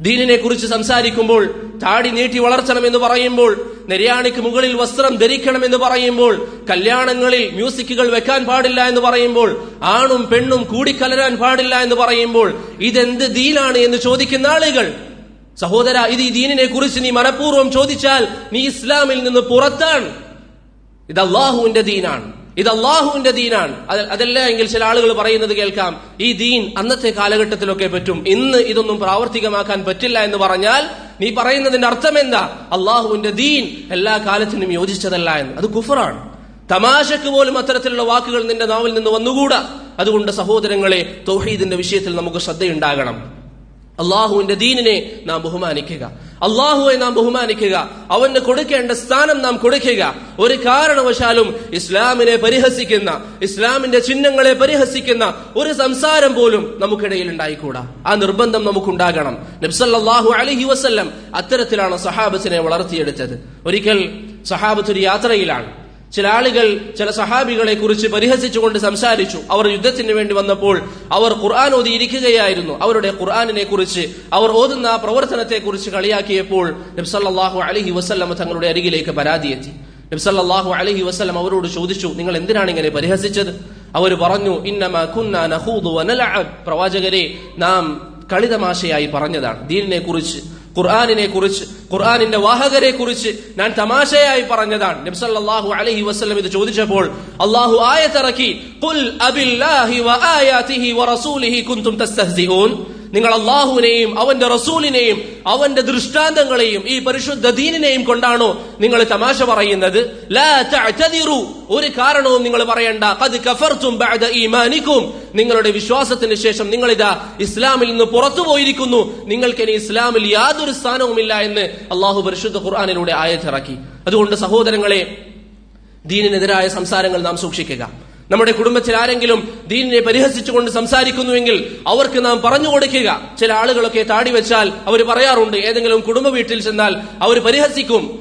ദീനിനെ കുറിച്ച് സംസാരിക്കുമ്പോൾ താടി നീട്ടി വളർത്തണം എന്ന് പറയുമ്പോൾ നിര്യാണിക്ക് മുകളിൽ വസ്ത്രം ധരിക്കണം എന്ന് പറയുമ്പോൾ കല്യാണങ്ങളിൽ മ്യൂസിക്കുകൾ വെക്കാൻ പാടില്ല എന്ന് പറയുമ്പോൾ ആണും പെണ്ണും കൂടിക്കലരാൻ പാടില്ല എന്ന് പറയുമ്പോൾ ഇതെന്ത് ദീനാണ് എന്ന് ചോദിക്കുന്ന ആളുകൾ. സഹോദര ഇത് ഈ ദീനിനെ കുറിച്ച് നീ മനഃപൂർവം ചോദിച്ചാൽ നീ ഇസ്ലാമിൽ നിന്ന് പുറത്താണ്. ഇത് അള്ളാഹുവിന്റെ ദീനാണ്. ഇത് അള്ളാഹുവിന്റെ ദീനാണ്. അത് അതല്ല എങ്കിൽ ചില ആളുകൾ പറയുന്നത് കേൾക്കാം ഈ ദീൻ അന്നത്തെ കാലഘട്ടത്തിലൊക്കെ പറ്റും. ഇന്ന് ഇതൊന്നും പ്രാവർത്തികമാക്കാൻ പറ്റില്ല എന്ന് പറഞ്ഞാൽ നീ പറയുന്നതിന്റെ അർത്ഥം എന്താ? അള്ളാഹുവിന്റെ ദീൻ എല്ലാ കാലത്തിനും യോജിച്ചതല്ല എന്ന്. അത് കുഫറാണ്. തമാശക്ക് പോലും അത്തരത്തിലുള്ള വാക്കുകൾ നിന്റെ നാവിൽ നിന്ന് വന്നുകൂടാ? അതുകൊണ്ട് സഹോദരങ്ങളെ തൗഹീദിന്റെ വിഷയത്തിൽ നമുക്ക് ശ്രദ്ധയുണ്ടാകണം. അള്ളാഹുവിന്റെ ദീനിനെ നാം ബഹുമാനിക്കുക. അള്ളാഹുവെ നാം ബഹുമാനിക്കുക. അവന് കൊടുക്കേണ്ട സ്ഥാനം നാം കൊടുക്കുക. ഒരു കാരണവശാലും ഇസ്ലാമിനെ പരിഹസിക്കുന്ന ഇസ്ലാമിന്റെ ചിഹ്നങ്ങളെ പരിഹസിക്കുന്ന ഒരു സംസാരം പോലും നമുക്കിടയിൽ ഉണ്ടായിക്കൂടാ. ആ നിർബന്ധം നമുക്കുണ്ടാകണം. നബ്സല്ലാഹു അലഹി വസ്ല്ലം അത്തരത്തിലാണ് സഹാബത്തിനെ വളർത്തിയെടുത്തത്. ഒരിക്കൽ സഹാബത്ത് ഒരു യാത്രയിലാണ്. ചില ആളുകൾ ചില സഹാബികളെ കുറിച്ച് പരിഹസിച്ചുകൊണ്ട് സംസാരിച്ചു. അവർ യുദ്ധത്തിന് വേണ്ടി വന്നപ്പോൾ അവർ ഖുർആൻ ഓതിയിരിക്കുകയായിരുന്നു. അവരുടെ ഖുർആാനിനെ കുറിച്ച് അവർ ഓതുന്ന ആ പ്രവർത്തനത്തെ കുറിച്ച് കളിയാക്കിയപ്പോൾ നബ്സല്ലാഹു അലഹി വസ്ലം തങ്ങളുടെ അരികിലേക്ക് പരാതിയെത്തി നബ്സല്ലാഹു അലഹി വസ്ലം അവരോട് ചോദിച്ചു നിങ്ങൾ എന്തിനാണ് ഇങ്ങനെ പരിഹസിച്ചത്? അവർ പറഞ്ഞു ഇന്നമ കുന്ന പ്രവാചകരെ നാം കളിതമാശയായി പറഞ്ഞതാണ്. ദീനിനെ കുറിച്ച് ഖുർആാനിനെ കുറിച്ച് ഖുർആാനിന്റെ വാഹകരെ കുറിച്ച് ഞാൻ തമാശയായി പറഞ്ഞതാണ്. നബ്സല്ലാഹു അലഹി വസ്ലം ഇത് ചോദിച്ചപ്പോൾ അള്ളാഹു ആയത്തിറക്കി "ഖുൽ അബില്ലാഹി വആയാതിഹി വറസൂലിഹി കുൻതും തസ്തഹ്സിഊൻ നിങ്ങൾ അള്ളാഹുവിനെയും അവന്റെ റസൂലിനെയും അവന്റെ ദൃഷ്ടാന്തങ്ങളെയും ഈ പരിശുദ്ധ ദീനിനെയും കൊണ്ടാണോ നിങ്ങൾ തമാശ പറയുന്നത്? ഒരു കാരണവും നിങ്ങൾ പറയണ്ട. ഈമാനിക്കും. നിങ്ങളുടെ വിശ്വാസത്തിന് ശേഷം നിങ്ങൾ ഇതാ ഇസ്ലാമിൽ നിന്ന് പുറത്തു പോയിരിക്കുന്നു. നിങ്ങൾക്ക് ഇനി ഇസ്ലാമിൽ യാതൊരു സ്ഥാനവുമില്ല എന്ന് അള്ളാഹു പരിശുദ്ധ ഖുർആാനിലൂടെ ആയത്തിറക്കി. അതുകൊണ്ട് സഹോദരങ്ങളെ ദീനിനെതിരായ സംസാരങ്ങൾ നാം സൂക്ഷിക്കുക. നമ്മുടെ കുടുംബത്തിൽ ആരെങ്കിലും ദീനിനെ പരിഹസിച്ചുകൊണ്ട് സംസാരിക്കുന്നുവെങ്കിൽ അവർക്ക് നാം പറഞ്ഞു കൊടുക്കുക. ചില ആളുകളൊക്കെ താടി വെച്ചാൽ അവർ പറയാറുണ്ട് ഏതെങ്കിലും കുടുംബ വീട്ടിൽ ചെന്നാൽ അവർ പരിഹസിക്കും.